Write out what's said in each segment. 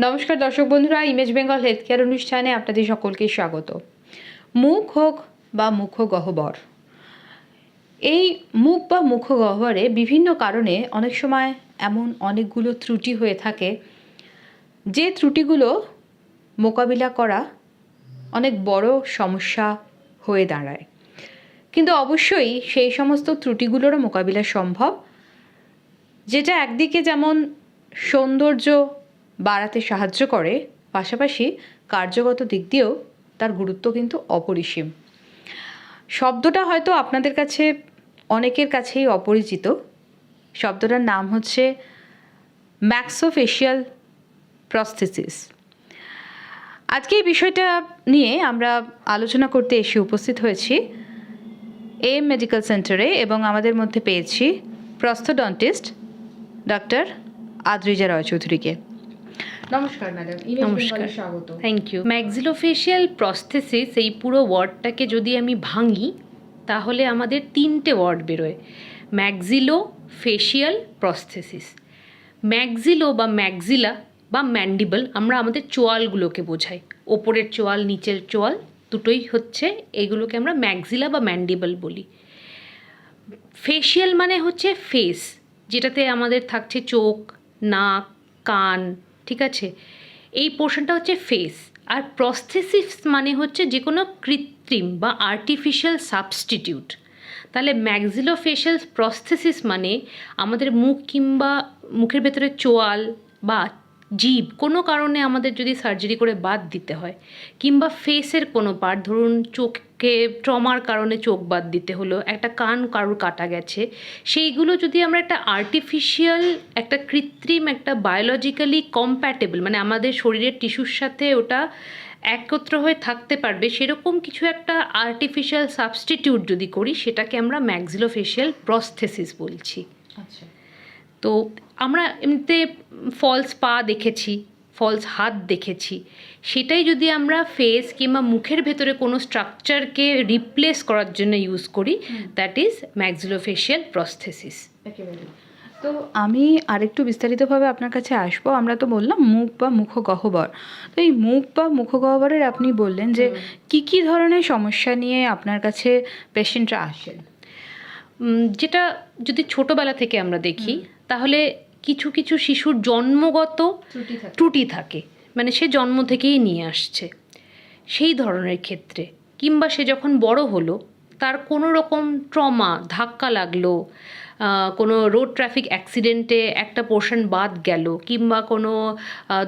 নমস্কার দর্শক বন্ধুরা ইমেজ বেঙ্গল হেলথ কেয়ার অনুষ্ঠানে আপনাদের সকলকে স্বাগত। মুখ হোক বা মুখ গহ্বর এই মুখ বা মুখ গহ্বরে বিভিন্ন কারণে অনেক সময় এমন অনেকগুলো ত্রুটি হয়ে থাকে। যে ত্রুটিগুলো মোকাবিলা করা অনেক বড় সমস্যা হয়ে দাঁড়ায়। কিন্তু অবশ্যই সেই সমস্ত ত্রুটিগুলোরও মোকাবিলা সম্ভব। যেটা একদিকে যেমন সৌন্দর্য বাড়াতে সাহায্য করে, পাশাপাশি কার্যগত দিক দিয়েও তার গুরুত্ব কিন্তু অপরিসীম। শব্দটা হয়তো আপনাদের কাছে অনেকের কাছেই অপরিচিত। শব্দটার নাম হচ্ছে ম্যাক্সোফেশিয়াল প্রস্থেসিস। আজকে এই বিষয়টা নিয়ে আমরা আলোচনা করতে এসে উপস্থিত হয়েছি এম মেডিকেল সেন্টারে এবং আমাদের মধ্যে পেয়েছি প্রস্থোডন্টিস্ট ডক্টর আদ্রিজা রয়চৌধুরীকে। নমস্কার ম্যাডাম নমস্কার। স্বাগত থ্যাংক ইউ ম্যাক্সিলোফেশিয়াল প্রস্থেসিস এই পুরো ওয়ার্ডটাকে যদি আমি ভাঙি তাহলে আমাদের তিনটে ওয়ার্ড বেরোয়। ম্যাক্সিলো ফেশিয়াল প্রস্থেসিস ম্যাক্সিলো বা ম্যাক্সিলা বা ম্যান্ডিবল আমরা আমাদের চোয়ালগুলোকে বোঝাই। ওপরের চোয়াল নিচের চোয়াল দুটোই হচ্ছে এগুলোকে আমরা ম্যাক্সিলা বা ম্যান্ডিবল বলি। ফেশিয়াল মানে হচ্ছে ফেস যেটাতে আমাদের থাকছে চোখ নাক কান ঠিক আছে? এই পোর্শনটা হচ্ছে ফেস আর প্রস্থেসিস মানে হচ্ছে যে কোনো কৃত্রিম বা আর্টিফিশিয়াল সাবস্টিটিউট তাহলে ম্যাক্সিলোফেশিয়াল প্রস্থেসিস মানে আমাদের মুখ কিংবা মুখের ভেতরে চোয়াল বা জীব কোনো কারণে আমাদের যদি সার্জারি করে বাদ দিতে হয় কিংবা ফেসের কোনো পার্ট ধরুন চোখকে ট্রমার কারণে চোখ বাদ দিতে হলো একটা কান কারুর কাটা গেছে সেইগুলো যদি আমরা একটা আর্টিফিশিয়াল একটা কৃত্রিম একটা বায়োলজিক্যালি কম্প্যাটেবল মানে আমাদের শরীরের টিস্যুর সাথে ওটা একত্র হয়ে থাকতে পারবে সেরকম কিছু একটা আর্টিফিশিয়াল সাবস্টিটিউট যদি করি সেটাকে আমরা ম্যাক্সিলোফেশিয়াল প্রস্থেসিস বলছি। আচ্ছা। তো আমরা এমনিতে ফলস পা দেখেছি ফলস হাত দেখেছি। সেটাই যদি আমরা ফেস কিংবা মুখের ভেতরে কোনো স্ট্রাকচারকে রিপ্লেস করার জন্য ইউজ করি দ্যাট ইজ ম্যাক্সিলোফেশিয়াল প্রস্থেসিস তো আমি আরেকটু বিস্তারিতভাবে আপনার কাছে আসব। আমরা তো বললাম মুখ বা মুখগহ্বর। তো এই মুখ বা মুখগহ্বরের আপনি বললেন যে কি কি ধরনের সমস্যা নিয়ে আপনার কাছে পেশেন্টরা আসেন? যেটা যদি ছোটোবেলা থেকে আমরা দেখি তাহলে কিছু কিছু শিশুর জন্মগত ত্রুটি থাকে। মানে সে জন্ম থেকেই নিয়ে আসছে। সেই ধরনের ক্ষেত্রে কিংবা সে যখন বড় হলো তার কোনো রকম ট্রমা ধাক্কা লাগল কোনো রোড ট্রাফিক অ্যাক্সিডেন্টে একটা পোর্শন বাদ গেল কিংবা কোনো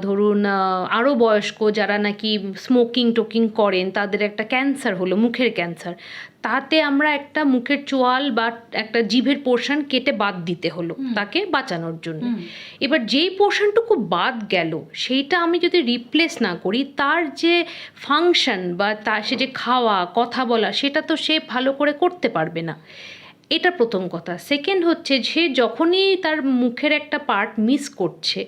ধরুন আরও বয়স্ক যারা নাকি স্মোকিং টোকিং করেন তাদের একটা ক্যান্সার হলো মুখের ক্যান্সার তাতে আমরা একটা মুখের চোয়াল বা একটা জিভের পোর্শন কেটে বাদ দিতে হলো তাকে বাঁচানোর জন্য। এবার যেই পোর্শনটুকু বাদ গেল সেইটা আমি যদি রিপ্লেস না করি তার যে ফাংশন বা তার সে যে খাওয়া কথা বলা সেটা তো সে ভালো করে করতে পারবে না। এটা প্রথম কথা। সেকেন্ড হচ্ছে সে যখনই তার মুখের একটা পার্ট মিস করছে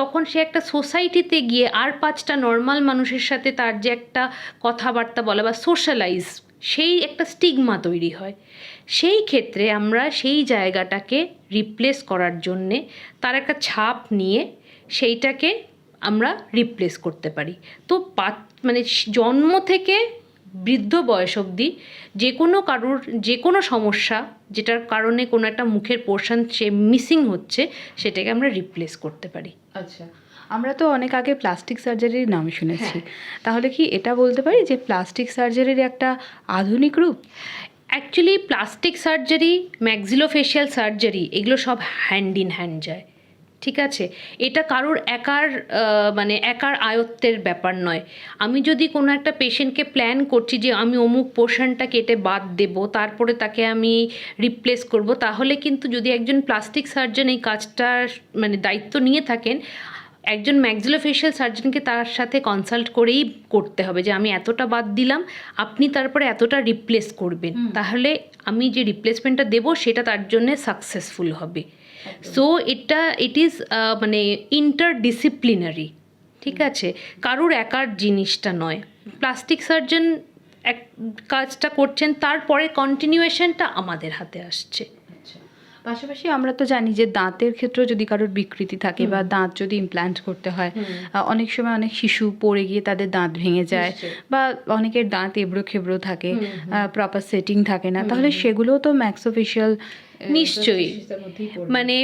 তখন সে একটা সোসাইটিতে গিয়ে আর পাঁচটা নর্মাল মানুষের সাথে তার যে একটা কথাবার্তা বলা বা সোশ্যালাইজ সেই একটা স্টিগমা তৈরি হয়। সেই ক্ষেত্রে আমরা সেই জায়গাটাকে রিপ্লেস করার জন্যে তার একটা ছাপ নিয়ে সেইটাকে আমরা রিপ্লেস করতে পারি। তো মানে জন্ম থেকে বৃদ্ধ বয়স অবধি যে কোনো কারোর যে কোনো সমস্যা যেটার কারণে কোনো একটা মুখের পোর্শন সে মিসিং হচ্ছে সেটাকে আমরা রিপ্লেস করতে পারি। আচ্ছা আমরা তো অনেক আগে প্লাস্টিক সার্জারির নাম শুনেছি। তাহলে কি এটা বলতে পারি যে প্লাস্টিক সার্জারির একটা আধুনিক রূপ? Actually plastic surgery maxillofacial surgery এগুলো সব হ্যান্ড ইন হ্যান্ড যায়। ঠিক আছে? এটা কারোর একার মানে একার আয়ত্তের ব্যাপার নয়। আমি যদি কোনো একটা পেশেন্টকে প্ল্যান করছি যে আমি অমুক পোর্শনটা কেটে বাদ দেব তারপরে তাকে আমি রিপ্লেস করব তাহলে কিন্তু যদি একজন প্লাস্টিক সার্জন এই কাজটার মানে দায়িত্ব নিয়ে থাকেন একজন ম্যাক্সিলোফেশিয়াল সার্জনকে তার সাথে কনসাল্ট করেই করতে হবে যে আমি এতটা বাদ দিলাম আপনি তারপরে এতটা রিপ্লেস করবেন। তাহলে আমি যে রিপ্লেসমেন্টটা দেবো সেটা তার জন্য সাকসেসফুল হবে। সো এটা ইট ইজ মানে ইন্টারডিসিপ্লিনারি ঠিক আছে? কারুর একার জিনিসটা নয়। প্লাস্টিক সার্জন এক, কাজটা করছেন, তারপরে কন্টিনিউয়েশনটা আমাদের হাতে আসছে। পাশাপাশি আমরা তো জানি যে দাঁতের ক্ষেত্রেও যদি কারোর বিকৃতি থাকে বা দাঁত যদি ইমপ্ল্যান্ট করতে হয় অনেক সময় অনেক শিশু পড়ে গিয়ে তাদের দাঁত ভেঙে যায় বা অনেকের দাঁত এবড়ো খেবড়ো থাকে। প্রপার সেটিং থাকে না। তাহলে সেগুলোও তো ম্যাক্সোফেশিয়াল নিশ্চয়ই। মানে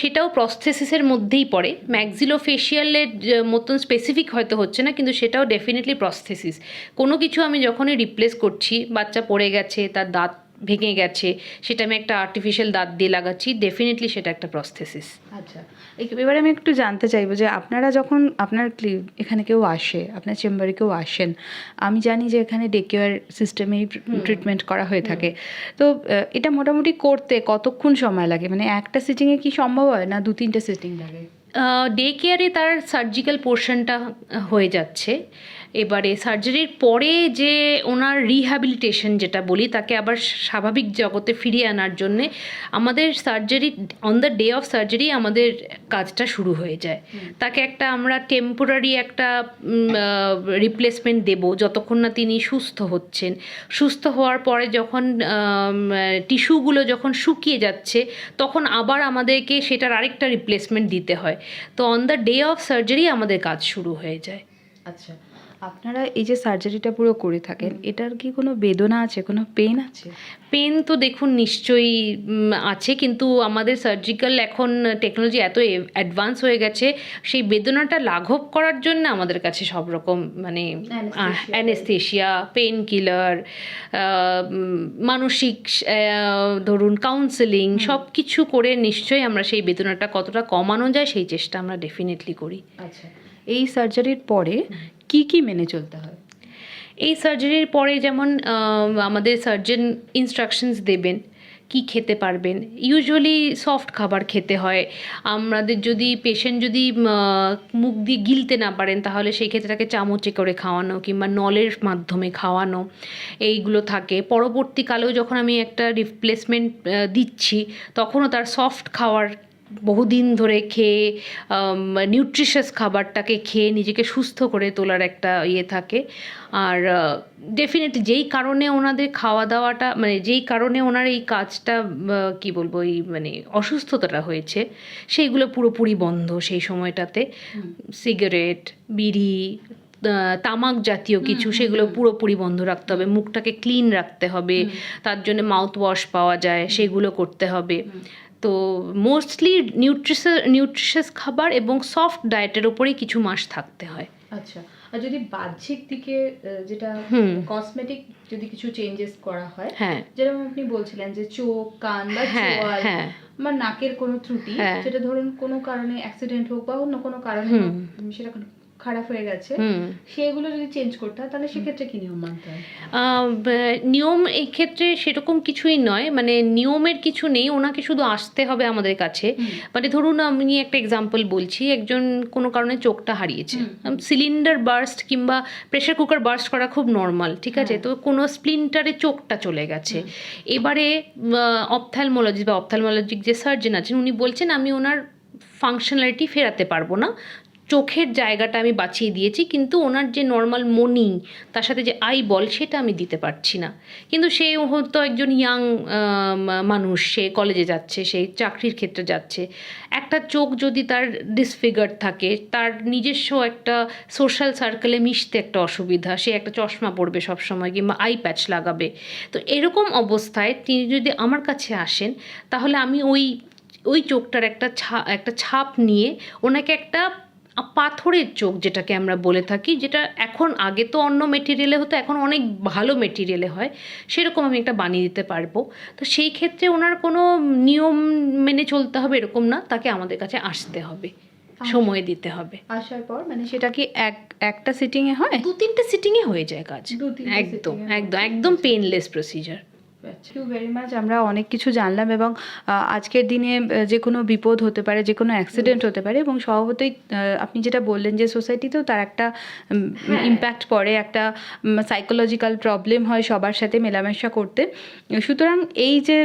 সেটাও প্রস্থেসিসের মধ্যেই পড়ে। ম্যাক্সিলো ফেশিয়ালের মতন স্পেসিফিক হয়তো হচ্ছে না কিন্তু সেটাও ডেফিনেটলি প্রস্থেসিস কোনো কিছু আমি যখনই রিপ্লেস করছি বাচ্চা পড়ে গেছে তার দাঁত ভেঙে গেছে সেটা আমি একটা আর্টিফিশিয়াল দাঁত দিয়ে লাগাচ্ছি ডেফিনেটলি সেটা একটা প্রস্থেসিস আচ্ছা এবারে আমি একটু জানতে চাইব যে আপনারা যখন আপনার এখানে কেউ আসে আপনার চেম্বারে কেউ আসেন আমি জানি যে এখানে ডে কেয়ার সিস্টেমেই ট্রিটমেন্ট করা হয়ে থাকে। তো এটা মোটামুটি করতে কতক্ষণ সময় লাগে? মানে একটা সিটিংয়ে কি সম্ভব হয়? না দু তিনটে সিটিং লাগে? ডে কেয়ারে তার সার্জিক্যাল পোর্শনটা হয়ে যাচ্ছে। এবারে সার্জারির পরে যে ওনার রিহ্যাবিলিটেশন যেটা বলি তাকে আবার স্বাভাবিক জগতে ফিরিয়ে আনার জন্যে আমাদের surgery on the day of surgery আমাদের কাজটা শুরু হয়ে যায়। তাকে একটা আমরা টেম্পোরারি একটা রিপ্লেসমেন্ট দেব যতক্ষণ না তিনি সুস্থ হচ্ছেন। সুস্থ হওয়ার পরে যখন টিস্যুগুলো যখন শুকিয়ে যাচ্ছে তখন আবার আমাদেরকে সেটার আরেকটা রিপ্লেসমেন্ট দিতে হয়। তো on the day of surgery আমাদের কাজ শুরু হয়ে যায়। আচ্ছা। আপনারা এই যে সার্জারিটা পুরো করে থাকেন এটার কি কোনো বেদনা আছে কোনো পেন আছে? পেন তো দেখুন নিশ্চয়ই আছে কিন্তু আমাদের সার্জিক্যাল এখন টেকনোলজি এত অ্যাডভান্স হয়ে গেছে সেই বেদনাটা লাঘব করার জন্য আমাদের কাছে সব রকম মানে অ্যানেস্থেশিয়া পেন কিলার মানসিক ধরুন কাউন্সেলিং সব কিছু করে নিশ্চয়ই আমরা সেই বেদনাটা কতটা কমানো যায় সেই চেষ্টা আমরা ডেফিনেটলি করি। আচ্ছা এই সার্জারির পরে কি কি মেনে চলতে হয়? এই সার্জারির পরে যেমন আমাদের সার্জন ইনস্ট্রাকশনস দেবেন কি খেতে পারবেন। ইউজুয়ালি সফট খাবার খেতে হয়। আমাদের যদি পেশেন্ট যদি মুখ দিয়ে গিলতে না পারেন, তাহলে সেই ক্ষেত্রে তাকে চামচে করে খাওয়ানো কিংবা নলের মাধ্যমে খাওয়ানো, এইগুলো থাকে। পরবর্তীকালেও যখন আমি একটা রিপ্লেসমেন্ট দিচ্ছি, তখনও তার সফট খাওয়ার বহুদিন ধরে খেয়ে নিউট্রিশাস খাবারটাকে খেয়ে নিজেকে সুস্থ করে তোলার একটা ইয়ে থাকে। আর ডেফিনেটলি যেই কারণে ওনাদের খাওয়া দাওয়াটা মানে যেই কারণে ওনার এই কাজটা কি বলব এই মানে অসুস্থতাটা হয়েছে সেইগুলো পুরোপুরি বন্ধ সেই সময়টাতে। সিগারেট বিড়ি তামাক জাতীয় কিছু সেগুলো পুরোপুরি বন্ধ রাখতে হবে। মুখটাকে ক্লিন রাখতে হবে। তার জন্য মাউথ ওয়াশ পাওয়া যায় সেগুলো করতে হবে। তো মোস্টলি নিউট্রিশাস নিউট্রিশাস খাবার এবং সফট ডায়েটের ওপরেই কিছু মাস থাকতে হয় আচ্ছা আর যদি বাহ্যিক দিকে যেটা। কসমেটিক যদি কিছু চেঞ্জেস করা হয় হ্যাঁ যেরকম আপনি বলছিলেন যে চোখ কান বা হ্যাঁ চোয়াল হ্যাঁ বা নাকের কোনো ত্রুটি হ্যাঁ। সেটা ধরুন কোনো কারণে অ্যাক্সিডেন্ট হোক বা অন্য কোনো কারণে সেটা খারাপ হয়ে গেছে সেগুলো যদি চেঞ্জ করতে হয় তাহলে সেক্ষেত্রে কি নিয়ম মানতে হয়? নিয়ম এই ক্ষেত্রে সেরকম কিছুই নয় মানে নিয়মের কিছু নেই ওনাকে শুধু আসতে হবে আমাদের কাছে। মানে ধরুন আমি একটা এক্সাম্পল বলছি একজন কোনো কারণে চোখটা হারিয়েছে। সিলিন্ডার বার্স্ট কিংবা প্রেশার কুকার বার্স্ট করা খুব নর্মাল ঠিক আছে? তো কোনো স্প্লিন্টারে চোখটা চলে গেছে। এবারে অপথ্যালমোলজি বা অপথ্যালমোলজিক যে সার্জন আছেন উনি বলছেন আমি ওনার ফাংশনালিটি ফেরাতে পারব না। চোখের জায়গাটা আমি বাঁচিয়ে দিয়েছি, কিন্তু ওনার যে নর্মাল মনি, তার সাথে যে আই বল সেটা আমি দিতে পারছি না। কিন্তু সে হয়তো একজন ইয়াং মানুষ, সে কলেজে যাচ্ছে, সে চাকরির ক্ষেত্রে যাচ্ছে। একটা চোখ যদি তার ডিসফিগার থাকে, তার নিজস্ব একটা সোশ্যাল সার্কেলে মিশতে একটা অসুবিধা, সে একটা চশমা পরবে সবসময় কিংবা আই প্যাচ লাগাবে। তো এরকম অবস্থায় তিনি যদি আমার কাছে আসেন, তাহলে আমি ওই ওই চোখটার একটা ছা, একটা ছাপ নিয়ে ওনাকে একটা পাথরের চোখ যেটাকে আমরা বলে থাকি যেটা এখন আগে তো অন্য মেটেরিয়ালে হতো এখন অনেক ভালো মেটেরিয়ালে হয় সেরকম আমি একটা বানিয়ে দিতে পারব। তো সেই ক্ষেত্রে ওনার কোনো নিয়ম মেনে চলতে হবে এরকম না তাকে আমাদের কাছে আসতে হবে সময় দিতে হবে। আসার পর মানে সেটা কি এক একটা সিটিংয়ে হয়? দু তিনটে সিটিংয়ে হয়ে যায় কাজ? একদম একদম একদম painless procedure thank you very much আমরা অনেক কিছু জানলাম এবং আজকের দিনে যে কোনো বিপদ হতে পারে যে কোনো অ্যাক্সিডেন্ট হতে পারে এবং স্বভাবতই আপনি যেটা বললেন যে সোসাইটিতেও তার একটা ইম্প্যাক্ট পড়ে একটা সাইকোলজিক্যাল প্রবলেম হয় সবার সাথে মেলামেশা করতে। সুতরাং এই যে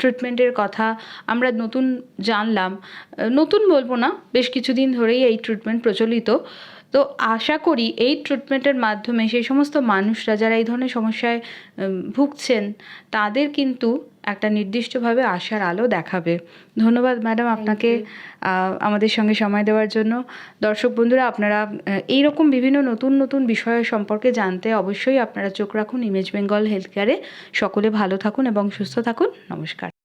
ট্রিটমেন্টের কথা আমরা নতুন জানলাম নতুন বলব না বেশ কিছুদিন ধরেই এই ট্রিটমেন্ট প্রচলিত। তো আশা করি এই ট্রিটমেন্টের মাধ্যমে সেই সমস্ত মানুষরা যারা এই ধরনের সমস্যায় ভুগছেন তাদের কিন্তু একটা নির্দিষ্টভাবে আশার আলো দেখাবে। ধন্যবাদ ম্যাডাম আপনাকে আমাদের সঙ্গে সময় দেওয়ার জন্য। দর্শক বন্ধুরা আপনারা আহ, এইরকম বিভিন্ন নতুন নতুন বিষয় সম্পর্কে জানতে অবশ্যই আপনারা চোখ রাখুন ইমেজ বেঙ্গল হেলথ কেয়ারে সকলে ভালো থাকুন এবং সুস্থ থাকুন। নমস্কার।